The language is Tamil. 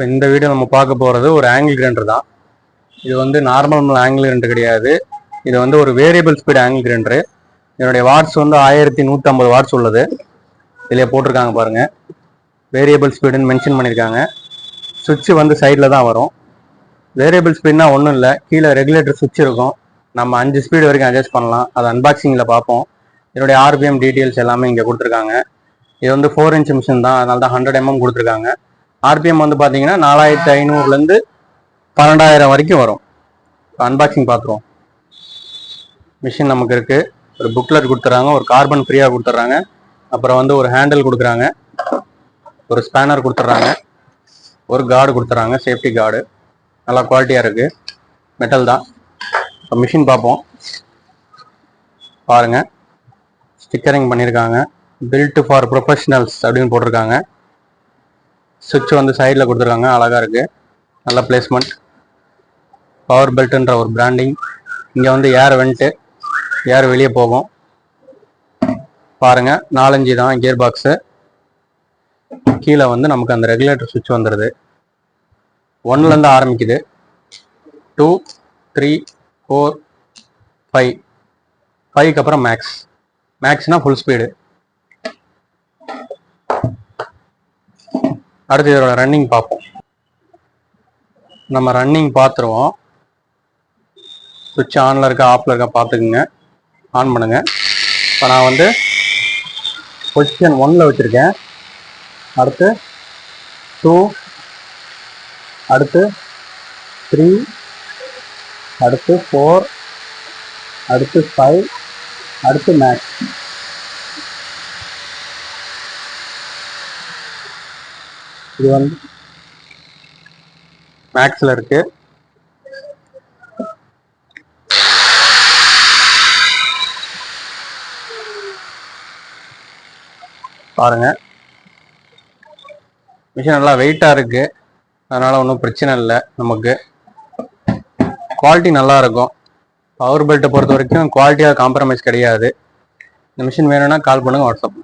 இப்போ இந்த வீடியோ நம்ம பார்க்க போகிறது ஒரு ஆங்கிள் கிரைண்டர் தான். இது வந்து நார்மல் ஆங்கிள் கிரைண்டர் கிடையாது. இது வந்து ஒரு வேரியபிள் ஸ்பீட் ஆங்கிள் கிரைண்டரு இதனுடைய வாட்ஸ் வந்து ஆயிரத்தி நூற்றம்பது வாட்ஸ் உள்ளது. இதிலே போட்டிருக்காங்க பாருங்கள் வேரியபிள் ஸ்பீடுன்னு மென்ஷன் பண்ணியிருக்காங்க. சுவிட்சு வந்து சைடில் தான் வரும். வேரியபிள் ஸ்பீட்னா ஒன்றும் இல்லை. கீழே ரெகுலேட்டர் சுவிட்ச் இருக்கும். நம்ம அஞ்சு ஸ்பீடு வரைக்கும் அட்ஜஸ்ட் பண்ணலாம். அது அன்பாக்சிங்கில் பார்ப்போம். இதனுடைய ஆர்பிஎம் டீட்டெயில்ஸ் எல்லாமே இங்கே கொடுத்துருக்காங்க. இது வந்து ஃபோர் இன்ச் மிஷின் தான். அதனால தான் ஹண்ட்ரட் எம்எம் கொடுத்துருக்காங்க. ஆர்பிஎம் வந்து பார்த்தீங்கன்னா நாலாயிரத்தி ஐநூறுலேருந்து பன்னெண்டாயிரம் வரைக்கும் வரும். அன்பாக்சிங் பார்த்துருவோம் மிஷின் நமக்கு இருக்குது ஒரு புக்லெட் கொடுத்துட்றாங்க ஒரு கார்பன் ஃப்ரீயாக கொடுத்துட்றாங்க அப்புறம் வந்து ஒரு ஹேண்டில் கொடுக்குறாங்க. ஒரு ஸ்பேனர் கொடுத்துட்றாங்க ஒரு கார்டு கொடுத்துட்றாங்க சேஃப்டி கார்டு நல்லா குவாலிட்டியாக இருக்குது மெட்டல் தான். இப்போ மிஷின் பார்ப்போம். பாருங்க. ஸ்டிக்கரிங் பண்ணியிருக்காங்க பில்ட் ஃபார் ப்ரொஃபஷனல்ஸ் அப்படின்னு போட்டிருக்காங்க. சுவிட்ச் வந்து சைடில் கொடுத்துருக்காங்க. அழகாக இருக்குது நல்ல பிளேஸ்மெண்ட் பவர் பெல்ட்டுன்ற ஒரு பிராண்டிங் இங்கே வந்து ஏர் வெண்ட்டு ஏர் வெளியே போகும்? பாருங்கள் நாலஞ்சு தான் கியர் பாக்ஸு கீழே வந்து நமக்கு அந்த ரெகுலேட்டர் சுவிட்ச் வந்துடுது ஒன்லேருந்து ஆரம்பிக்குது. டூ த்ரீ ஃபோர் ஃபைவ் ஃபைவ்க்கு அப்புறம் மேக்ஸ் மேக்ஸ்னால் ஃபுல் ஸ்பீடு அடுத்து இதோட ரன்னிங் பார்ப்போம். நம்ம ரன்னிங் பார்த்துருவோம். சுவிட்ச் ஆனில் இருக்கா ஆஃபில் இருக்கா பார்த்துக்குங்க. ஆன் பண்ணுங்க. இப்போ நான் வந்து பொசிஷன் ஒன்னில் வச்சுருக்கேன். அடுத்து டூ அடுத்து த்ரீ அடுத்து ஃபோர் அடுத்து ஃபைவ் அடுத்து மேக்ஸ் இது வந்து மேக்ஸில் இருக்கு. பாருங்க. மிஷின் நல்லா வெயிட்டாக இருக்கு. அதனால ஒன்றும் பிரச்சனை இல்லை நமக்கு. குவாலிட்டி நல்லா இருக்கும். பவர் பெல்ட்டை பொறுத்த வரைக்கும் குவாலிட்டியாக காம்ப்ரமைஸ் கிடையாது. இந்த மிஷின் வேணும்னா கால் பண்ணுங்க வாட்ஸ்அப்